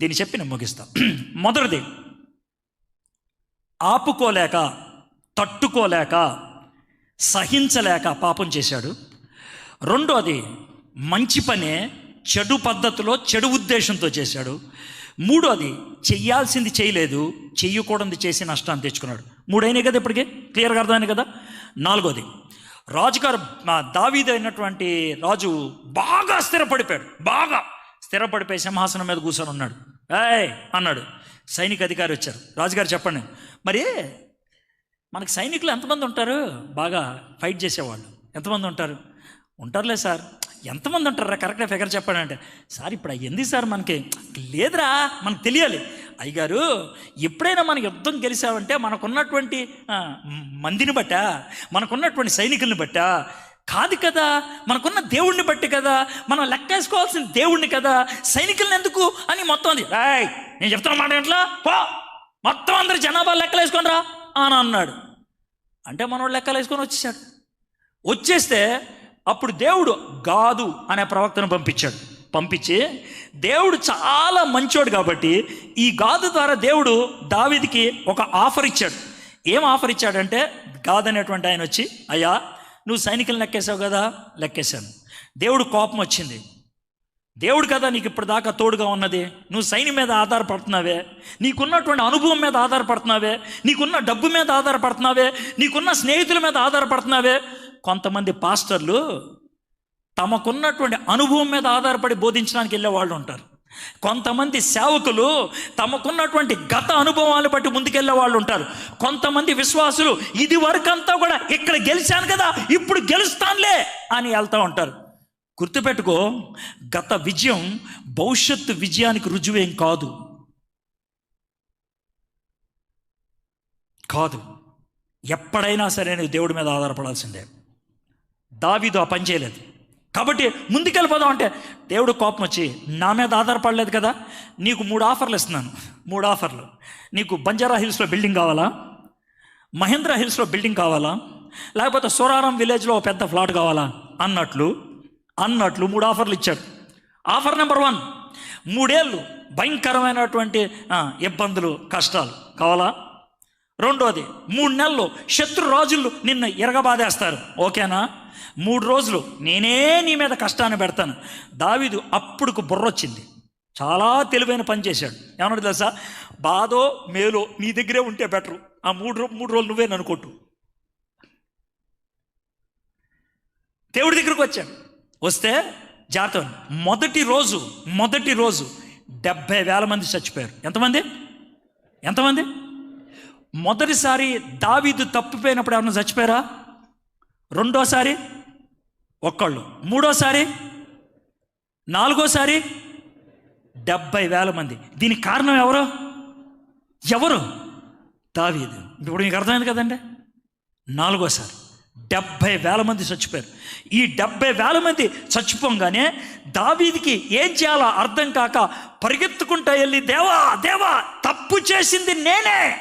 దీన్ని చెప్పి నేను ముగిస్తా. మొదటిది ఆపుకోలేక తట్టుకోలేక సహించలేక పాపం చేశాడు. రెండోది మంచి పనే చెడు పద్ధతిలో చెడు ఉద్దేశంతో చేశాడు. మూడోది చెయ్యాల్సింది చేయలేదు చెయ్యకూడదు చేసి నష్టాన్ని తెచ్చుకున్నాడు. మూడైనాయి కదా ఇప్పటికే? క్లియర్గా అర్థమైంది కదా? నాలుగోది రాజుగారు మా అయినటువంటి రాజు బాగా స్థిరపడిపోయాడు. బాగా. స్థిరపడిపోయి సింహాసనం మీద కూర్చొని ఉన్నాడు. ఏయ్! అన్నాడు. సైనిక అధికారి వచ్చారు. రాజుగారు చెప్పండి. మరి మనకి సైనికులు ఎంతమంది ఉంటారు? బాగా ఫైట్ చేసేవాళ్ళు. ఎంతమంది ఉంటారు? ఉంటారులే సార్. ఎంతమంది ఉంటారా కరెక్ట్గా ఫిగర్ చెప్పండి అంటే. సార్ ఇప్పుడు అయ్యింది సార్ మనకి. లేదురా మనకు తెలియాలి. అయ్యగారు ఎప్పుడైనా మన యుద్ధం గెలిచామంటే మనకున్నటువంటి మందిని బట్ట? మనకున్నటువంటి సైనికుల్ని బట్టా? కాదు కదా మనకున్న దేవుణ్ణి బట్టి కదా మనం లెక్కేసుకోవాల్సిన దేవుణ్ణి కదా సైనికుల్ని ఎందుకు అని మొత్తం అది. రాయ్ నేను చెప్తున్న మాట ఇంట్లో పో. మొత్తం అందరు జనాభా లెక్కలేసుకొని రా అని అన్నాడు. అంటే మనోడు లెక్కలు వేసుకొని వచ్చేసాడు. వచ్చేస్తే అప్పుడు దేవుడు గాదు అనే ప్రవక్తను పంపించాడు. పంపించి దేవుడు చాలా మంచోడు కాబట్టి ఈ గాదు ద్వారా దేవుడు దావిదికి ఒక ఆఫర్ ఇచ్చాడు. ఏం ఆఫర్ ఇచ్చాడంటే గాదు అనేటువంటి ఆయన వచ్చి అయ్యా నువ్వు సైనికులు లెక్కేసావు కదా? లెక్కేశాను. దేవుడు కోపం వచ్చింది. దేవుడు కదా నీకు ఇప్పటిదాకా తోడుగా ఉన్నది? నువ్వు సైన్యం మీద ఆధారపడుతున్నావే? నీకున్నటువంటి అనుభవం మీద ఆధారపడుతున్నావే? నీకున్న డబ్బు మీద ఆధారపడుతున్నావే? నీకున్న స్నేహితుల మీద ఆధారపడుతున్నావే? కొంతమంది పాస్టర్లు తమకున్నటువంటి అనుభవం మీద ఆధారపడి బోధించడానికి వెళ్ళే వాళ్ళు ఉంటారు. కొంతమంది సేవకులు తమకున్నటువంటి గత అనుభవాలు బట్టి ముందుకెళ్ళే వాళ్ళు ఉంటారు. కొంతమంది విశ్వాసులు ఇది వరకంతా కూడా ఇక్కడ గెలిచాను కదా ఇప్పుడు గెలుస్తానులే అని వెళ్తూ ఉంటారు. గుర్తుపెట్టుకో గత విజయం భవిష్యత్తు విజయానికి రుజువేం కాదు. కాదు. ఎప్పుడైనా సరే నువ్వు దేవుడి మీద ఆధారపడాల్సిందే. దావీదు ఆ పని చేయలేదు. కాబట్టి ముందుకెళ్ళిపోదాం అంటే దేవుడు కోపం వచ్చి నా మీద ఆధారపడలేదు కదా నీకు మూడు ఆఫర్లు ఇస్తున్నాను. మూడు ఆఫర్లు. నీకు బంజారా హిల్స్లో బిల్డింగ్ కావాలా? మహేంద్ర హిల్స్లో బిల్డింగ్ కావాలా? లేకపోతే సోరారం విలేజ్లో ఒక పెద్ద ఫ్లాట్ కావాలా? అన్నట్లు అన్నట్లు మూడు ఆఫర్లు ఇచ్చాడు. ఆఫర్ నెంబర్ వన్ మూడేళ్ళు భయంకరమైనటువంటి ఇబ్బందులు కష్టాలు కావాలా? రెండోది మూడు నెలలు శత్రు రాజులు నిన్ను ఎరగబాదేస్తారు. ఓకేనా? మూడు రోజులు నేనే నీ మీద కష్టాన్ని పెడతాను. దావీదు అప్పుడుకు బుర్రొచ్చింది. చాలా తెలివైన పని చేశాడు. ఏమన్నాడు తెలుసా? బాధో మేలో నీ దగ్గరే ఉంటే బెటరు. ఆ మూడు రో- మూడు రోజులు నువ్వే నన్ను కొట్టు. దేవుడి దగ్గరకు వచ్చాడు. వస్తే జాగ్రత్త మొదటి రోజు మొదటి రోజు డెబ్బై వేల మంది చచ్చిపోయారు. ఎంతమంది? ఎంతమంది? మొదటిసారి దావీదు తప్పిపోయినప్పుడు ఎవరైనా చచ్చిపోయారా? రెండోసారి? ఒక్కళ్ళు. మూడోసారి? నాలుగోసారి? డెబ్బై వేల మంది. దీనికి కారణం ఎవరు? ఎవరు? దావీదు. ఇప్పుడు మీకు అర్థమైంది కదండి? నాలుగోసారి. డెబ్బై వేల మంది చచ్చిపోయారు. ఈ డెబ్బై వేల మంది చచ్చిపోగానే దావీదికి ఏం చేయాలో అర్థం కాక పరిగెత్తుకుంటా వెళ్ళి దేవా దేవా తప్పు చేసింది నేనే!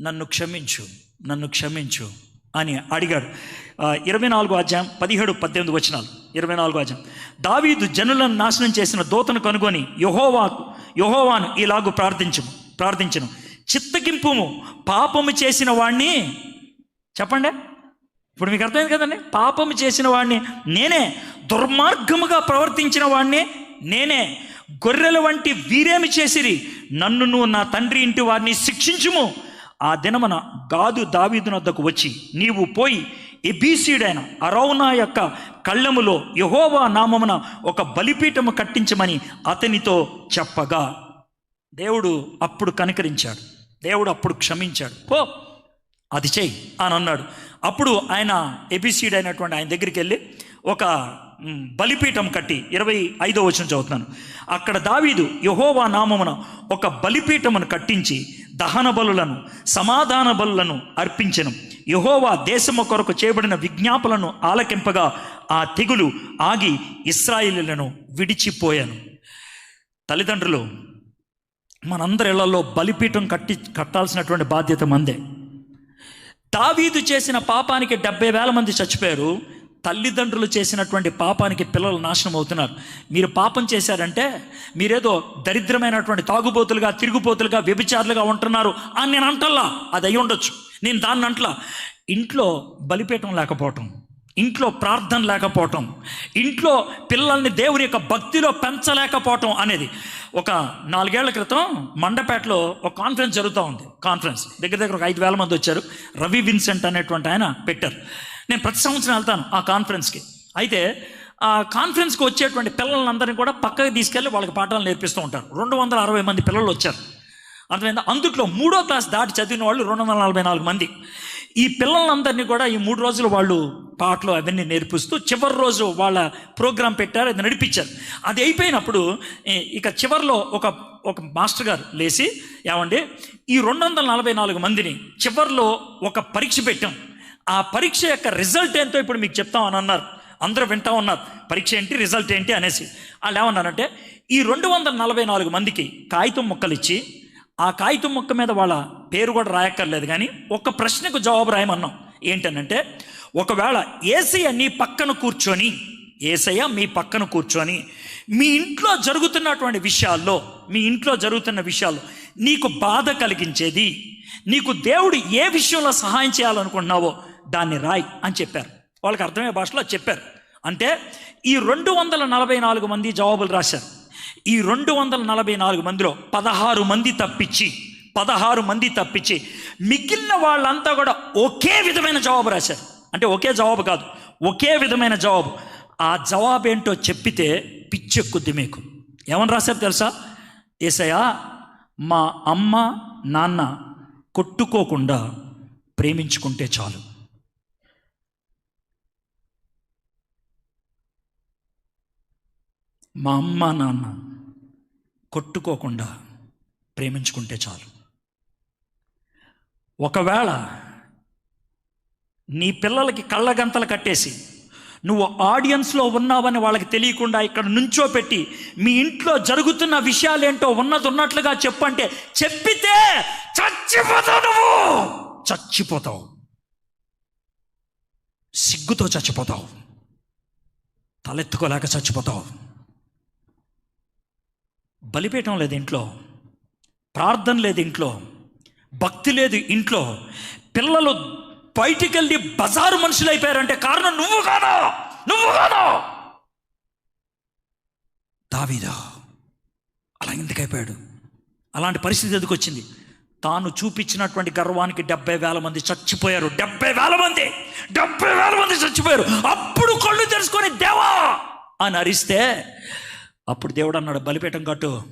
నన్ను క్షమించు నన్ను క్షమించు అని అడిగాడు. ఇరవై నాలుగు అధ్యాయం పదిహేడు పద్దెనిమిది వచనాలు. ఇరవై నాలుగు అధ్యాయం. దావీదు జనులను నాశనం చేసిన దూతను కనుగొని యహోవాకు యహోవాను ఇలాగు ప్రార్థించము ప్రార్థించను. చిత్తగింపుము పాపము చేసిన వాణ్ణి చెప్పండి. ఇప్పుడు మీకు అర్థమైంది కదండి? పాపము చేసిన వాడిని నేనే దుర్మార్గముగా ప్రవర్తించిన వాడిని నేనే గొర్రెల వంటి వీరేమి చేసిరి? నన్ను నువ్వు నా తండ్రి ఇంటి వారిని శిక్షించుము. ఆ దినమున గాదు దావీదునొద్దకు వచ్చి నీవు పోయి ఎబీసీడైన అరౌనా యొక్క కళ్ళములో యహోవా నామమున ఒక బలిపీఠము కట్టించమని అతనితో చెప్పగా. దేవుడు అప్పుడు కనికరించాడు. దేవుడు అప్పుడు క్షమించాడు. పో అది చేయి అని అన్నాడు అప్పుడు ఆయన ఎబిసిడ్ అయినటువంటి ఆయన దగ్గరికి వెళ్ళి ఒక బలిపీఠం కట్టి ఇరవై ఐదో వచ్చిన చదువుతున్నాను. అక్కడ దావీదు యహోవా నామమున ఒక బలిపీఠమును కట్టించి దహన బలులను సమాధాన బలులను అర్పించను. యహోవా దేశము కొరకు చేయబడిన విజ్ఞాపనలను ఆలకింపగా ఆ తెగులు ఆగి ఇస్రాయిలీలను విడిచిపోయాను. తల్లిదండ్రులు మనందరి ఇళ్ళలో బలిపీఠం కట్టి కట్టాల్సినటువంటి బాధ్యత మందే. దావీదు చేసిన పాపానికి డెబ్బై వేల మంది చచ్చిపోయారు. తల్లిదండ్రులు చేసినటువంటి పాపానికి పిల్లలు నాశనం అవుతున్నారు. మీరు పాపం చేశారంటే మీరేదో దరిద్రమైనటువంటి తాగుబోతులుగా తిరుగుబోతులుగా వ్యభిచారులుగా ఉంటున్నారు అని నేను అంటల్లా. అది అయి ఉండొచ్చు. నేను దాన్ని అంటలా ఇంట్లో బలిపీఠం లేకపోవటం ఇంట్లో ప్రార్థన లేకపోవటం ఇంట్లో పిల్లల్ని దేవుని యొక్క భక్తిలో పెంచలేకపోవటం అనేది. ఒక నాలుగేళ్ళ క్రితం మండపేటలో ఒక కాన్ఫరెన్స్ జరుగుతూ ఉంది. కాన్ఫరెన్స్. దగ్గర దగ్గర ఒక ఐదు వేల మంది వచ్చారు. రవి విన్సెంట్ అనేటువంటి ఆయన పెట్టారు. నేను ప్రతి సంవత్సరం వెళ్తాను ఆ కాన్ఫరెన్స్కి. అయితే ఆ కాన్ఫరెన్స్కి వచ్చేటువంటి పిల్లలందరినీ కూడా పక్కకి తీసుకెళ్ళి వాళ్ళకి పాఠాలు నేర్పిస్తూ ఉంటారు. రెండు వందల అరవై మంది పిల్లలు వచ్చారు. అర్థమైందా? అందుట్లో మూడో క్లాస్ దాటి చదివిన వాళ్ళు రెండు వందల నలభై నాలుగు మంది. ఈ పిల్లలందరినీ కూడా ఈ మూడు రోజులు వాళ్ళు పాటలు అవన్నీ నేర్పిస్తూ చివరి రోజు వాళ్ళ ప్రోగ్రాం పెట్టారు అది నడిపించారు. అది అయిపోయినప్పుడు ఇక చివరిలో ఒక ఒక మాస్టర్ గారు లేచి ఏమండి? ఈ రెండు వందల నలభై నాలుగు మందిని చివరిలో ఒక పరీక్ష పెట్టాం. ఆ పరీక్ష యొక్క రిజల్ట్ ఏంటో ఇప్పుడు మీకు చెప్తామని అన్నారు. అందరూ వింటా ఉన్నారు. పరీక్ష ఏంటి రిజల్ట్ ఏంటి అనేసి. వాళ్ళు ఏమన్నారంటే ఈ రెండు వందల నలభై నాలుగు మందికి కాగితం ముక్కలు ఇచ్చి ఆ కాగితం ముక్క మీద వాళ్ళ పేరు కూడా రాయక్కర్లేదు కానీ ఒక ప్రశ్నకు జవాబు రాయమన్నాం. ఏంటనంటే ఒకవేళ ఏసయ్య నీ పక్కన కూర్చొని ఏసయ్య మీ పక్కన కూర్చొని మీ ఇంట్లో జరుగుతున్నటువంటి విషయాల్లో మీ ఇంట్లో జరుగుతున్న విషయాల్లో నీకు బాధ కలిగించేది నీకు దేవుడు ఏ విషయంలో సహాయం చేయాలనుకుంటున్నావో దాన్ని రాయ్ అని చెప్పారు. వాళ్ళకి అర్థమయ్యే భాషలో చెప్పారు. అంటే ఈ రెండు వందల నలభై నాలుగు మంది జవాబులు రాశారు. ఈ రెండు వందల నలభై నాలుగు మందిలో పదహారు మంది తప్పించి పదహారు మంది తప్పించి మిగిలిన వాళ్ళంతా కూడా ఒకే విధమైన జవాబు రాశారు. అంటే ఒకే జవాబు కాదు ఒకే విధమైన జవాబు. ఆ జవాబు ఏంటో చెప్పితే పిచ్చెక్కుద్ది మీకు. ఏమని రాశారు తెలుసా? ఏసయ్యా మా అమ్మ నాన్న కొట్టుకోకుండా ప్రేమించుకుంటే చాలు. మా అమ్మ నాన్న కొట్టుకోకుండా ప్రేమించుకుంటే చాలు. ఒకవేళ నీ పిల్లలకి కళ్ళగంతలు కట్టేసి నువ్వు ఆడియన్స్లో ఉన్నావని వాళ్ళకి తెలియకుండా ఇక్కడ నుంచో పెట్టి మీ ఇంట్లో జరుగుతున్న విషయాలేంటో ఉన్నది ఉన్నట్లుగా చెప్పంటే చెప్పితే చచ్చిపోతావు నువ్వు! చచ్చిపోతావు. సిగ్గుతో చచ్చిపోతావు. తలెత్తుకోలేక చచ్చిపోతావు. బలిపీఠం లేదు ఇంట్లో ప్రార్థన లేదు ఇంట్లో భక్తి లేదు ఇంట్లో. పిల్లలు బయటికి వెళ్ళి బజారు మనుషులు అయిపోయారంటే కారణం నువ్వు కాదా? నువ్వు కాదా? దావీదా అలా ఎందుకైపోయాడు? అలాంటి పరిస్థితి ఎందుకు వచ్చింది? తాను చూపించినటువంటి గర్వానికి డెబ్బై వేల మంది చచ్చిపోయారు. డెబ్బై వేల మంది! డెబ్బై వేల మంది చచ్చిపోయారు. అప్పుడు కళ్ళు తెరుచుకొని దేవా అని అరిస్తే అప్పుడు దేవుడు అన్నాడు బలిపీఠం కట్టు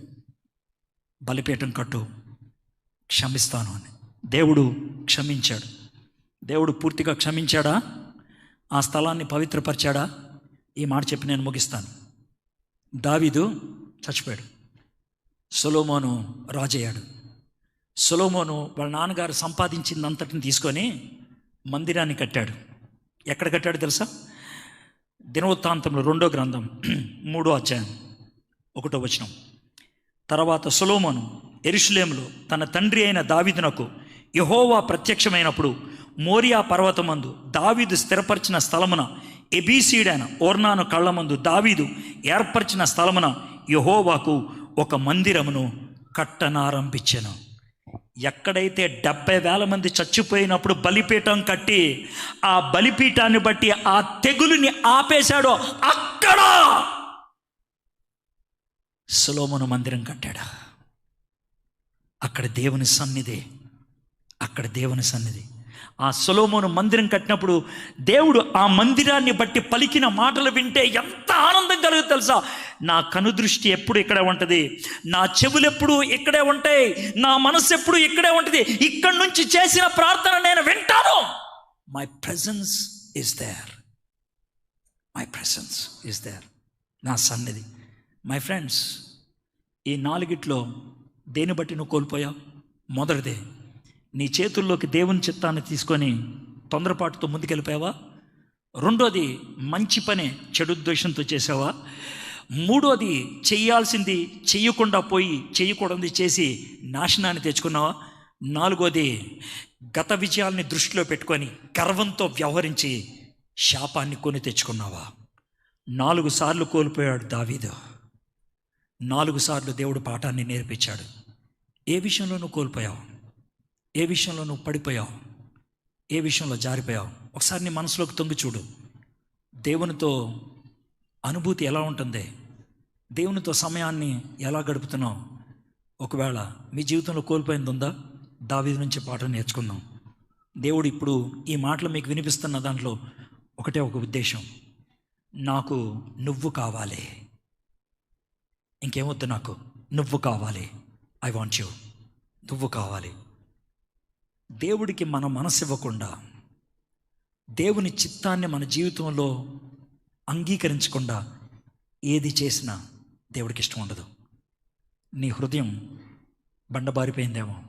బలిపీఠం కట్టు క్షమిస్తాను అని. దేవుడు క్షమించాడు. దేవుడు పూర్తిగా క్షమించాడా? ఆ స్థలాన్ని పవిత్రపరిచాడా? ఈ మాట చెప్పి నేను ముగిస్తాను. దావీదు చచ్చిపోయాడు. సొలోమోను రాజయ్యాడు. సొలోమోను వాళ్ళ నాన్నగారు సంపాదించిందంతటిని తీసుకొని మందిరాన్ని కట్టాడు. ఎక్కడ కట్టాడు తెలుసా? దినవృత్తాంతంలో రెండో గ్రంథం మూడో అధ్యాయం. ఒకటో వచనం. తర్వాత సులోమను ఎరుషులేములో తన తండ్రి అయిన దావీదునకు యహోవా ప్రత్యక్షమైనప్పుడు మోరియా పర్వతమందు దావీదు స్థిరపరిచిన స్థలమున ఎబీసీడైన ఓర్నాను కళ్ళమందు దావీదు ఏర్పరిచిన స్థలమున యహోవాకు ఒక మందిరమును కట్టనారంభించాను. ఎక్కడైతే డెబ్బై వేల మంది చచ్చిపోయినప్పుడు బలిపీఠం కట్టి ఆ బలిపీఠాన్ని బట్టి ఆ తెగులుని ఆపేశాడో అక్కడ సులోమును మందిరం కట్టాడు? అక్కడ దేవుని సన్నిధి అక్కడ దేవుని సన్నిధి. ఆ సొలోమోను మందిరం కట్టినప్పుడు దేవుడు ఆ మందిరాన్ని బట్టి పలికిన మాటలు వింటే ఎంత ఆనందం కలుగు తెలుసా? నా కనుదృష్టి ఎప్పుడు ఇక్కడే ఉంటుంది? నా చెవులు ఎప్పుడు ఇక్కడే ఉంటాయి? నా మనసు ఎప్పుడు ఇక్కడే ఉంటుంది? ఇక్కడి నుంచి చేసిన ప్రార్థన నేను వింటాను. My presence is there my presence is there నా సన్నిధి. మై ఫ్రెండ్స్ ఈ నాలుగిట్లో దేని బట్టి నువ్వు కోల్పోయావు? మొదటిదే నీ చేతుల్లోకి దేవుని చిత్తాన్ని తీసుకొని తొందరపాటుతో ముందుకెళ్ళిపోయావా? రెండోది మంచి పనే చెడు ద్వేషంతో చేసావా? మూడోది చేయాల్సింది చెయ్యకుండా పోయి చేయకూడదు చేసి నాశనాన్ని తెచ్చుకున్నావా? నాలుగోది గత విజయాల్ని దృష్టిలో పెట్టుకొని గర్వంతో వ్యవహరించి శాపాన్ని కొని తెచ్చుకున్నావా? నాలుగు సార్లు కోల్పోయాడు దావీదు. నాలుగు సార్లు దేవుడు పాఠాన్ని నేర్పించాడు. ఏ విషయంలో నువ్వు కోల్పోయావు? ఏ విషయంలో నువ్వు పడిపోయావు? ఏ విషయంలో జారిపోయావు? ఒకసారి నీ మనసులోకి తొంగి చూడు. దేవునితో అనుభూతి ఎలా ఉంటుంది? దేవునితో సమయాన్ని ఎలా గడుపుతున్నావు? ఒకవేళ మీ జీవితంలో కోల్పోయింది ఉందా దావీదు నుంచి పాఠం నేర్చుకుందాం. దేవుడు ఇప్పుడు ఈ మాటలు మీకు వినిపిస్తున్న దాంట్లో ఒకటే ఒక ఉద్దేశం. నాకు నువ్వు కావాలి. ఇంకేమొద్దు నాకు. నువ్వు కావాలి. ఐ వాంట్ యూ నువ్వు కావాలి. దేవుడికి మన మనసు ఇవ్వకుండా దేవుని చిత్తాన్ని మన జీవితంలో అంగీకరించకుండా ఏది చేసినా దేవుడికి ఇష్టం ఉండదు. నీ హృదయం బండబారిపోయిందేమో.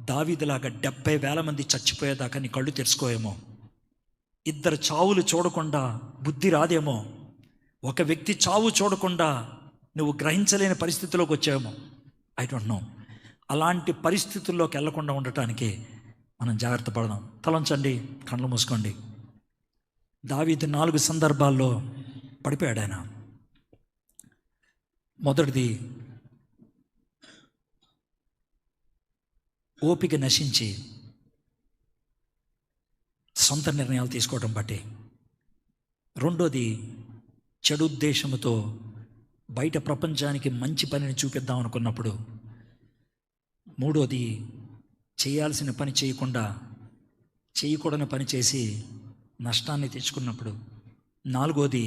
దావీదిలాగా డెబ్బై వేల మంది చచ్చిపోయేదాకా నీ కళ్ళు తెరుచుకోయేమో. ఇద్దరు చావులు చూడకుండా బుద్ధి రాదేమో. ఒక వ్యక్తి చావు చూడకుండా నువ్వు గ్రహించలేని పరిస్థితిలోకి వచ్చావేమో? ఐ డోంట్ నో అలాంటి పరిస్థితుల్లోకి వెళ్ళకుండా ఉండటానికి మనం జాగ్రత్త పడదాం. తలంచండి కళ్ళు మూసుకోండి. దావీదు నాలుగు సందర్భాల్లో పడిపోయాడు ఆయన. మొదటిది ఓపిక నశించి సొంత నిర్ణయాలు తీసుకోవడం బట్టి. రెండోది చెడు ఉద్దేశంతో బయట ప్రపంచానికి మంచి పనిని చూపిద్దాం అనుకున్నప్పుడు మూడోది చేయాల్సిన పని చేయకుండా చేయకూడని పని చేసి నష్టాన్ని తెచ్చుకున్నప్పుడు నాలుగోది